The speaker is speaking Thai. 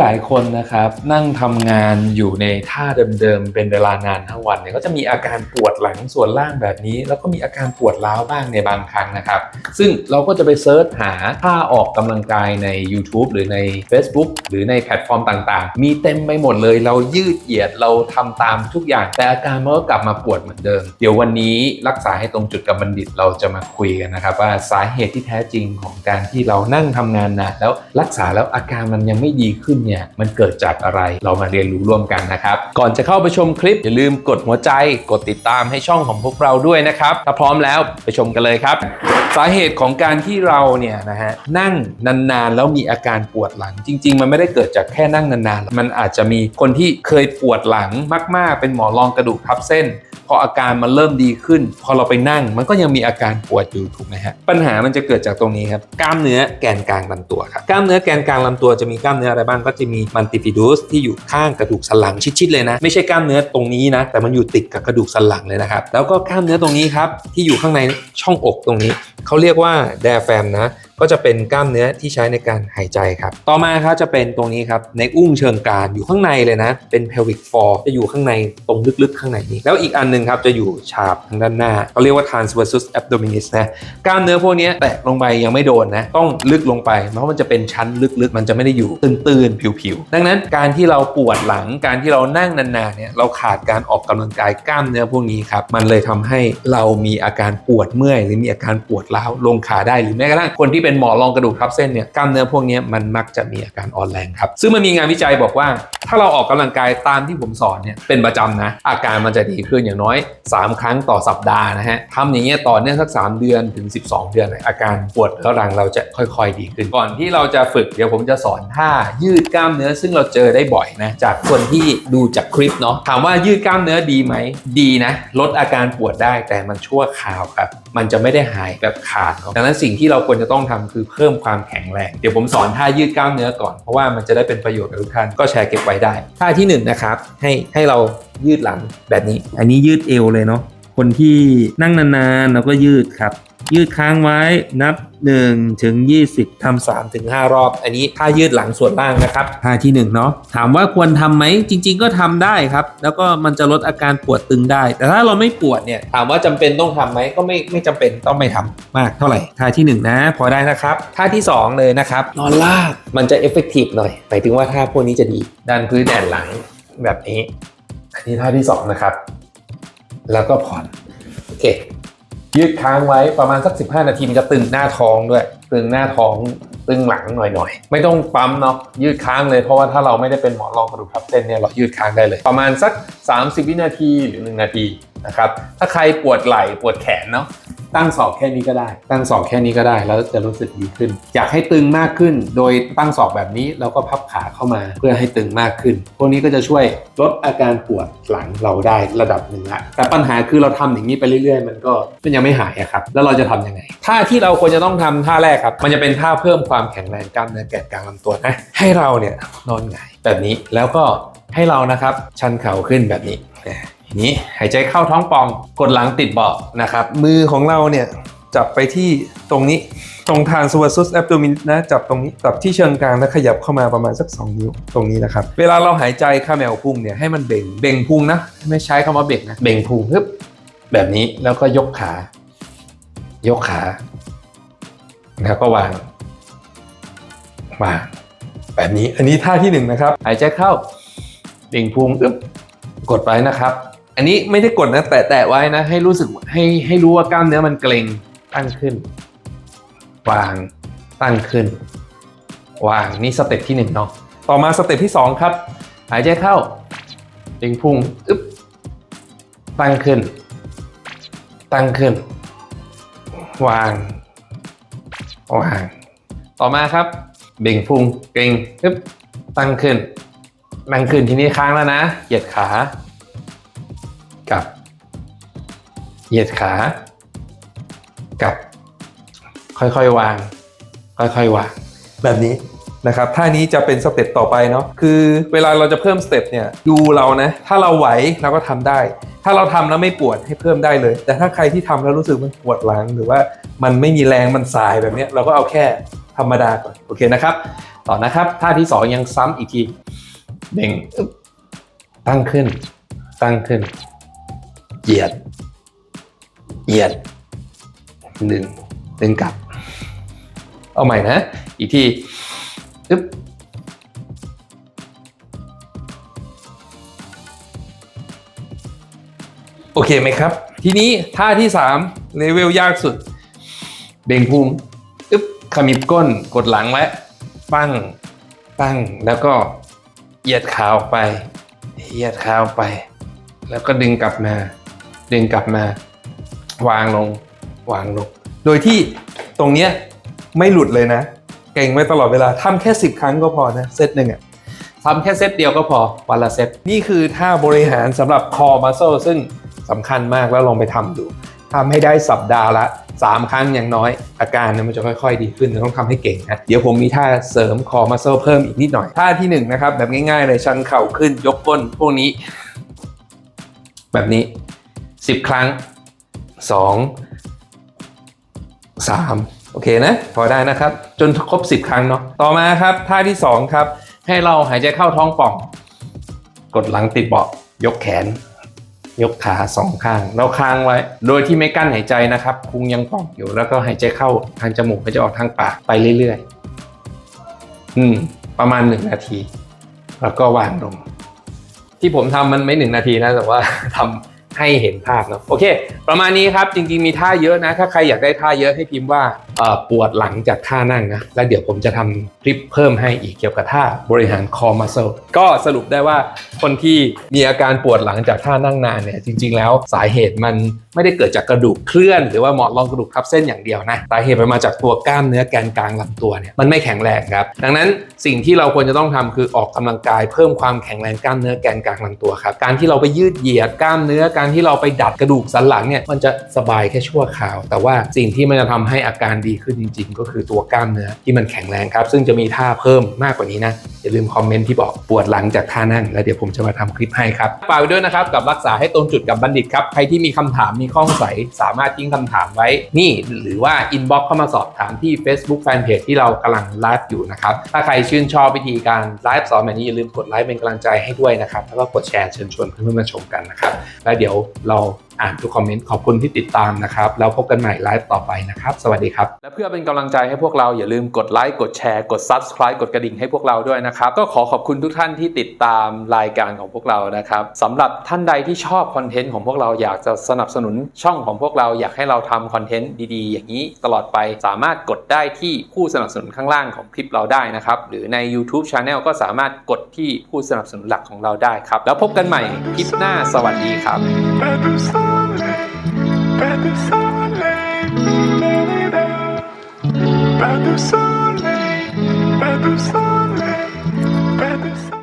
หลายคนนะครับนั่งทำงานอยู่ในท่าเดิมๆเป็นเวลานานทั้งวันเนี่ยก็จะมีอาการปวดหลังส่วนล่างแบบนี้ แล้วก็มีอาการปวดร้าวบ้างในบางครั้งนะครับ ซึ่งเราก็จะไปเซิร์ชหาท่าออกกำลังกายใน YouTube หรือใน Facebook หรือในแพลตฟอร์มต่างๆ มีเต็มไปหมดเลยเรายืดเหยียดเราทำตามทุกอย่าง แต่อาการมันก็กลับมาปวดเหมือนเดิม เดี๋ยววันนี้รักษาให้ตรงจุดกับบัณฑิตเราจะมาคุยกันนะครับว่าสาเหตุที่แท้จริงของการที่เรานั่งทำงานนานแล้วรักษาแล้วอาการมันยังไม่ดีขึ้นเนี่ยมันเกิดจากอะไรเรามาเรียนรู้ร่วมกันนะครับ ก่อนจะเข้าไปชมคลิป อย่าลืมกดหัวใจกดติดตามให้ช่องของพวกเราด้วยนะครับ ถ้าพร้อมแล้วไปชมกันเลยครับ สาเหตุของการที่เราเนี่ยนะฮะนั่งนานๆ แล้วมีอาการปวดหลัง จริง ๆ มันไม่ได้เกิดจากแค่นั่งนานๆ มันอาจจะมีคนที่เคยปวดหลังมาก ๆ เป็นหมอรองกระดูกทับเส้น ออาการมันเริ่มดีขึ้น พอเราไปนั่งมันก็ยังมีอาการปวดอยู่ถูกไหมฮะปัญหามันจะเกิดจากตรงนี้ครับกล้ามเนื้อแกนกลางลำตัวครับกล้ามเนื้อแกนกลางลำตัวจะมีกล้ามเนื้ออะไรบ้างก็จะมีมันติฟิดูสที่อยู่ข้างกระดูกสันหลังชิดๆเลยนะ ไม่ใช่กล้ามเนื้อตรงนี้นะ แต่มันอยู่ติดกับกระดูกสันหลังเลยนะครับแล้วก็กล้ามเนื้อตรงนี้ครับที่อยู่ข้างในช่องอกตรงนี้เขาเรียกว่าไดแฟมนะก็จะเป็นกล้ามเนื้อที่ใช้ในการหายใจครับ ต่อมาครับจะเป็นตรงนี้ครับในอุ้งเชิงกรานอยู่ข้างในเลยนะ เป็น pelvic floor จะอยู่ข้างในตรงลึกๆ ข้างในนี้ แล้วอีกอันนึงครับจะอยู่ฉาบทางด้านหน้าเขาเรียกว่า transversus abdominis นะกล้ามเนื้อพวกนี้แตะลงไปยังไม่โดนนะต้องลึกลงไป เพราะมันจะเป็นชั้นลึกๆ มันจะไม่ได้อยู่ตื้นๆ ผิวๆ ดังนั้นการที่เราปวดหลังการที่เรานั่งนานๆเนี่ยเราขาดการออกกำลังกายกล้ามเนื้อพวกนี้ครับมันเลยทำให้เรามีอาการปวดเมื่อย หรือมีอาการปวดร้าวลงขาได้หรือแม้กระทั่งคนที่เป็นหมอรองกระดูกทับเส้นเนี่ยกล้ามเนื้อพวกนี้มันมักจะมีอาการอ่อนแรงครับซึ่งมันมีงานวิจัยบอกว่า ถ้าเราออกกำลังกายตามที่ผมสอนเนี่ยเป็นประจำนะอาการมันจะดีขึ้นอย่างน้อย3 ครั้งต่อสัปดาห์นะฮะทำอย่างเงี้ยต่อเนื่องสัก 3 เดือนถึง 12 เดือน อาการปวดเรื้อรังเราจะค่อย ๆ ดีขึ้น ก่อนที่เราจะฝึกเดี๋ยวผมจะสอนท่ายืดกล้ามเนื้อซึ่งเราเจอได้บ่อยนะจากคนที่ดูจากคลิปเนาะถามว่ายืดกล้ามเนื้อดีไหมดีนะลดอาการปวดได้แต่มันชั่วคราวครับมันจะไม่ได้หายแบบขาดดังนั้นสิ่งที่เราควรจะต้องทำคือเพิ่มความแข็งแรงเดี๋ยวผมสอนท่ายืดกล้ามเนื้อก่อนเพราะว่ามันจะได้เป็นประโยชน์กับทุกท่านก็แชร์เก็บไว้ได้ท่าที่หนึ่งนะครับให้ให้เรายืดหลังแบบนี้ อันนี้ยืดเอวเลยเนาะคนที่นั่งนานๆเราก็ยืดครับ ยืดค้างไว้นับ1ถึง20ทำ3ถึง 5 รอบ อันนี้ท่ายืดหลังส่วนล่างนะครับท่าที่ 1 เนาะถามว่าควรทำไหมจริง ๆ ก็ทำได้ครับ แล้วก็มันจะลดอาการปวดตึงได้ แต่ถ้าเราไม่ปวดเนี่ยถามว่าจำเป็นต้องทำไหมก็ไม่ไม่จำเป็นต้องไม่ทำมากเท่าไหร่ท่าที่ 1 นะ พอได้นะครับท่าที่ 2 เลยนะครับนอนลาบมันจะเอฟเฟกตีฟหน่อยหมายถึงว่าท่าพวกนี้จะดีดันพื้นแอนหลังแบบนี้อันนี้ท่าที่สองนะครับ แล้วก็ผ่อนโอเคยืดค้างไว้ประมาณสัก 15 นาทีมันจะตึงหน้าท้องด้วย ตึงหน้าท้องตึงหลังหน่อยๆ ไม่ต้องปั๊มเนาะยืดค้างเลยเพราะว่าถ้าเราไม่ได้เป็นหมอรองกระดูกทับเส้นเนี่ยเรายืดค้างได้เลย ประมาณสัก 30 วินาทีหรือ 1 นาทีนะครับถ้าใครปวดไหล่ปวดแขนเนาะ ตั้งศอกแค่นี้ก็ได้ ตั้งศอกแค่นี้ก็ได้ แล้วจะรู้สึกดีขึ้น อยากให้ตึงมากขึ้น โดยตั้งศอกแบบนี้แล้วก็พับขาเข้ามาเพื่อให้ตึงมากขึ้น พวกนี้ก็จะช่วยลดอาการปวดหลังเราได้ระดับหนึ่งละแต่ปัญหาคือเราทำอย่างนี้ไปเรื่อยๆ มันก็มันยังไม่หายอะครับ แล้วเราจะทำยังไงท่าที่เราควรจะต้องทำท่าแรกครับ มันจะเป็นท่าเพิ่มความแข็งแรงกล้ามเนื้อแกนกลางลำตัวนะให้เราเนี่ยนอนหงายแบบนี้แล้วก็ให้เรานะครับชันเข่าขึ้นแบบนี้อย่าง นี้หายใจเข้าท้องป่องกดหลังติดเบาะนะครับ มือของเราเนี่ยจับไปที่ตรงนี้ตรงทาง versus abdomen นะจับตรงนี้จับที่เชิงกลางแล้วขยับเข้ามาประมาณสัก 2 นิ้วตรงนี้นะครับ เวลาเราหายใจข้าแมวพุงเนี่ยให้มันเบ่งเบ่งพุงนะ ไม่ใช้คำว่าเบ่งนะ เบ่งพุงฮึบแบบนี้แล้วก็ยกขา ยกขา แล้วก็วางวางแบบนี้อันนี้ท่าที่หนึ่งนะครับ หายใจเข้าเบ่งพุงอึ๊บกดไว้นะครับ อันนี้ไม่ได้กดนะ แตะแตะไว้นะ ให้รู้สึกให้ให้รู้ว่ากล้ามเนื้อมันเกร็งตั้งขึ้น วางตั้งขึ้น วางนี่สเต็ปที่หนึ่งเนาะต่อมาสเต็ปที่สองครับ หายใจเข้าดึงพุงอึ๊บตั้งขึ้น ตั้งขึ้น วาง วาง ต่อมาครับ เบ่งพุงเกร็งอึ๊บตั้งขึ้นนั่งขึ้นทีนี้ค้างแล้วนะ เหยียดขา กับ เหยียดขา กับ ค่อยๆวาง ค่อยๆวาง แบบนี้นะครับท่านี้จะเป็นสเต็ปต่อไปเนาะคือเวลาเราจะเพิ่มสเต็ปเนี่ยดูเรานะถ้าเราไหวเราก็ทำได้ ถ้าเราทำแล้วไม่ปวดให้เพิ่มได้เลย แต่ถ้าใครที่ทำแล้วรู้สึกมันปวดหลัง หรือว่ามันไม่มีแรงมันสายแบบนี้เราก็เอาแค่ธรรมดาก่อนโอเคนะครับ ต่อนะครับท่าที่สองยังซ้ำอีกทีเบ่งตั้งขึ้น ตั้งขึ้น เหยียด เหยียดดึงดึงกลับ เอาใหม่นะ อีกทีอึ๊บโอเคไหมครับ ทีนี้ท่าที่3เลเวลยากสุด เบ่งพุงอึ๊บขมิบก้นกดหลังไว้ปั้งตั้งแล้วก็เหยียดขาออกไป เหยียดขาออกไป แล้วก็ดึงกลับมา ดึงกลับมา วางลงวางลง โดยที่ตรงเนี้ยไม่หลุดเลยนะ เก่งไว้ตลอดเวลาทำแค่ 10 ครั้งก็พอนะเซตหนึ่งอะทำแค่เซตเดียวก็พอวันละเซตนี่คือท่าบริหารสำหรับคอมัสเซลซึ่งสำคัญมากแล้วลองไปทำดูทำให้ได้สัปดาห์ละ 3 ครั้งอย่างน้อย อาการเนี่ยมันจะค่อยๆ ดีขึ้นต้องทำให้เก่งนะเดี๋ยวผมมีท่าเสริมคอมัสเซลเพิ่มอีกนิดหน่อย ท่าที่หนึ่งนะครับแบบง่ายๆเลยชันเข่าขึ้นยกก้นพวกนี้ แบบนี้ 10ครั้ง2 3โอเคนะ พอได้นะครับ จนครบ10ครั้งเนาะต่อมาครับท่าที่2ครับ ให้เราหายใจเข้าท้องป่อง กดหลังติดเบาะยกแขน ยกขาสองข้างแล้วค้างไว้ โดยที่ไม่กั้นหายใจนะครับพุงยังป่องอยู่แล้วก็หายใจเข้าทางจมูกหายใจออกทางปากไปเรื่อยๆอืมประมาณหนึ่งนาที แล้วก็วางลงที่ผมทำมันไม่หนึ่งนาทีนะแต่ว่าทำ ให้เห็นภาพเนาะโอเค ประมาณนี้ครับจริงๆมีท่าเยอะนะ ถ้าใครอยากได้ท่าเยอะให้พิมพ์ว่า ปวดหลังจากท่านั่งนะ แล้วเดี๋ยวผมจะทำคลิปเพิ่มให้อีกเกี่ยวกับท่าบริหารคอมัสเซลก็สรุปได้ว่าคนที่มีอาการปวดหลังจากท่านั่งนานเนี่ยจริง ๆ แล้วสาเหตุมันไม่ได้เกิดจากกระดูกเคลื่อน หรือว่าหมอนรองกระดูกทับเส้นอย่างเดียวนะสาเหตุมันมาจากตัวกล้ามเนื้อแกนกลางลำตัวเนี่ยมันไม่แข็งแรงครับ ดังนั้นสิ่งที่เราควรจะต้องทำคือออกกำลังกายเพิ่มความแข็งแรงกล้ามเนื้อแกนกลางลำตัวครับการที่เราไปยืดเหยียดกล้ามเนื้อการที่เราไปดัดกระดูกสันหลังเนี่ยมันจะสบายแค่ชั่วคราว แต่ว่าสิ่งที่มันจะทำให้อาการดีขึ้นจริง ๆ ก็คือตัวกล้ามเนื้อที่มันแข็งแรงครับ ซึ่งจะมีท่าเพิ่มมากกว่านี้นะ อย่าลืมคอมเมนต์ที่บอกปวดหลังจากท่านั่ง แล้วเดี๋ยวผมจะมาทำคลิปให้ครับฝากไว้ด้วยนะครับกับรักษาให้ตรงจุดกับบัณฑิตครับใครที่มีคำถามมีข้อสงสัยสามารถทิ้งคำถามไว้นี่หรือว่าอินบ็อกซ์เข้ามาสอบถามที่ Facebook Fanpage ที่เรากำลังไลฟ์อยู่นะครับถ้าใครชื่นชอบวิธีการไลฟ์สอนแบบนี้อย่าลืมกดไลค์เป็นกำลังใจให้ด้วยนะครับแล้วก็กดแชร์เชิญชวนเพื่อนๆมาชมกันนะครับแล้วเดี๋ยวเรา อ่านทุกคอมเมนต์ขอบคุณที่ติดตามนะครับ แล้วพบกันใหม่ไลฟ์ต่อไปนะครับ สวัสดีครับ และเพื่อเป็นกำลังใจให้พวกเราอย่าลืมกดไลค์กดแชร์กด Subscribe กดกระดิ่งให้พวกเราด้วยนะครับ ก็ขอขอบคุณทุกท่านที่ติดตามรายการของพวกเรานะครับสำหรับท่านใดที่ชอบคอนเทนต์ของพวกเราอยากจะสนับสนุนช่องของพวกเราอยากให้เราทำคอนเทนต์ดีๆ อย่างนี้ตลอดไปสามารถกดได้ที่ผู้สนับสนุนข้างล่างของคลิปเราได้นะครับ หรือใน YouTube Channel ก็สามารถกดที่ผู้สนับสนุนหลักของเราได้ครับ แล้วพบกันใหม่คลิปหน้าสวัสดีครับ du soleil, pas du soleil, pas du soleil.